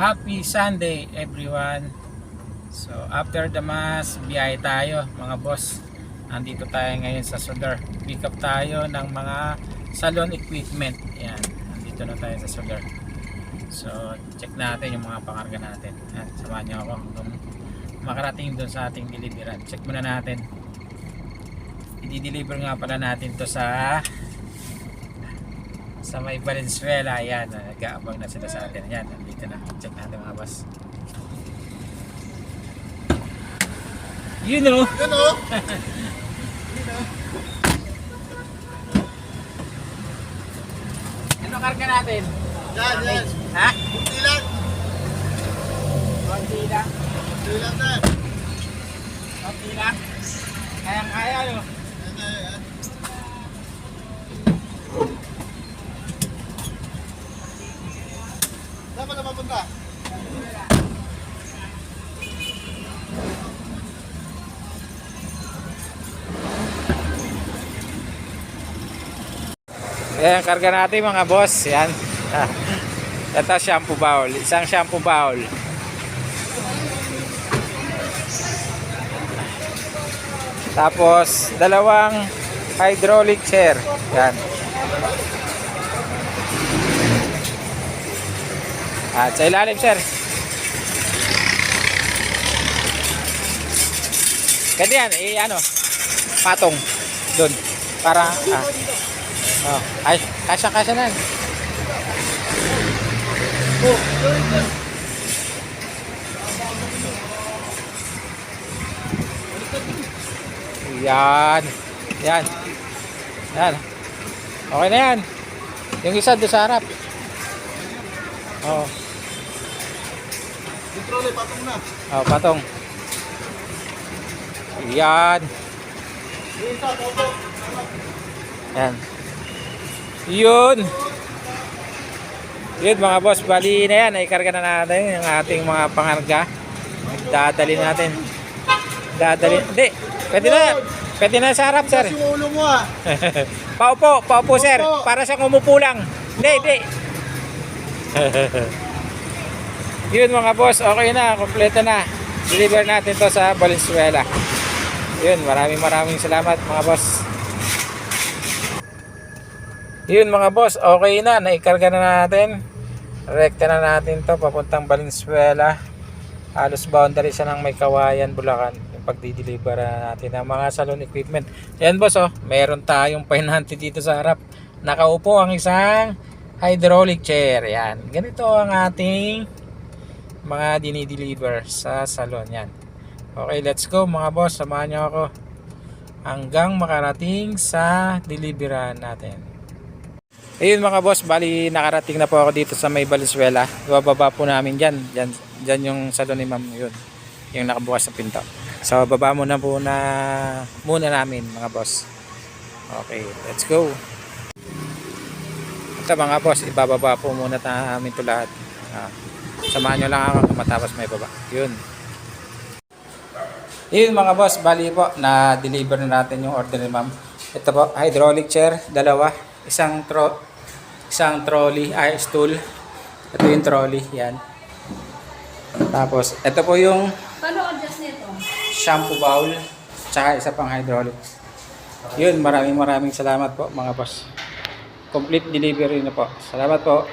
Happy Sunday everyone. So after the mass, biyahe tayo mga boss. Andito tayo ngayon sa Sodor. Pick up tayo ng mga salon equipment. Yan, andito na tayo sa Sodor. So check natin yung mga pangarga natin. Yan, samahan niyo ako hanggang makarating doon sa ating deliveran. Check muna natin. I-deliver nga pala natin to sa sa may Valenzuela. Ayan, ah, nag-aabang na sila sa atin. Ayan, nandito na. Check natin mga boss. You know. Yun o. Ano karga natin? Yan, yan. Ha? Kunti lang. Konti lang. Kunti lang na. Konti lang. Kayang-kaya, no? Yan na, yan. Saan ka na mapunta? Ayan, karga natin mga boss. Yan. Ito shampoo bowl. Isang shampoo bowl. Tapos, dalawang hydraulic chair. Yan. At sa ilalim, sir. Pwede yan, eh, ano, patong. Doon. Para, ah. Oh, ay, kasya-kasya na. yan. Yan. Yan. Yan. Okay na yan. Yung isa doon sa harap. Oh, Trolley, patong na. oh patong. Yan. Yan. Yun. Yun mga boss, bali na yan. Ikarga na natin yung ating mga pangarga. Dadali natin. Dadali. Hindi. Pwede na. Pwede na sa harap, sir. Ulo mo ah. paupo, paupo, sir. Para sa umupo lang. Hindi, hindi. Yun mga boss, okay na. Kompleto na. Deliver natin to sa Valenzuela. Yun, maraming maraming salamat mga boss. Yun mga boss, okay na. Naikarga na natin. Rekta na natin to papuntang Valenzuela. Halos boundary siya ng may kawayan, Bulacan. Yung pagdi-deliver na natin ng mga salon equipment. Yan boss, oh, meron tayong pahinante dito sa harap. Nakaupo ang isang hydraulic chair. Yan. Ganito ang ating mga dinideliver sa salon. Yan. Okay, let's go mga boss. Samahan niyo ako hanggang makarating sa deliveran natin. Ayun mga boss, bali nakarating na po ako dito sa may Valenzuela. Ibababa po namin dyan. Dyan, dyan yung salon ni ma'am yun. Yung nakabukas sa pinto. So baba muna po na muna namin mga boss. Okay, let's go. Ito mga boss, ibababa po muna namin ito lahat. Ah, samahan nyo lang ako matapos may baba. Yun. Yun mga boss, bali po na deliver na natin yung order ni ma'am. Ito po, hydraulic chair, dalawa, isang tro isang trolley, ay stool. Ito yung trolley, yan. Tapos, ito po yung Paano adjust nito? shampoo bowl, tsaka isa pang hydraulic. Yun, maraming maraming salamat po mga boss. Complete delivery na po. Salamat po.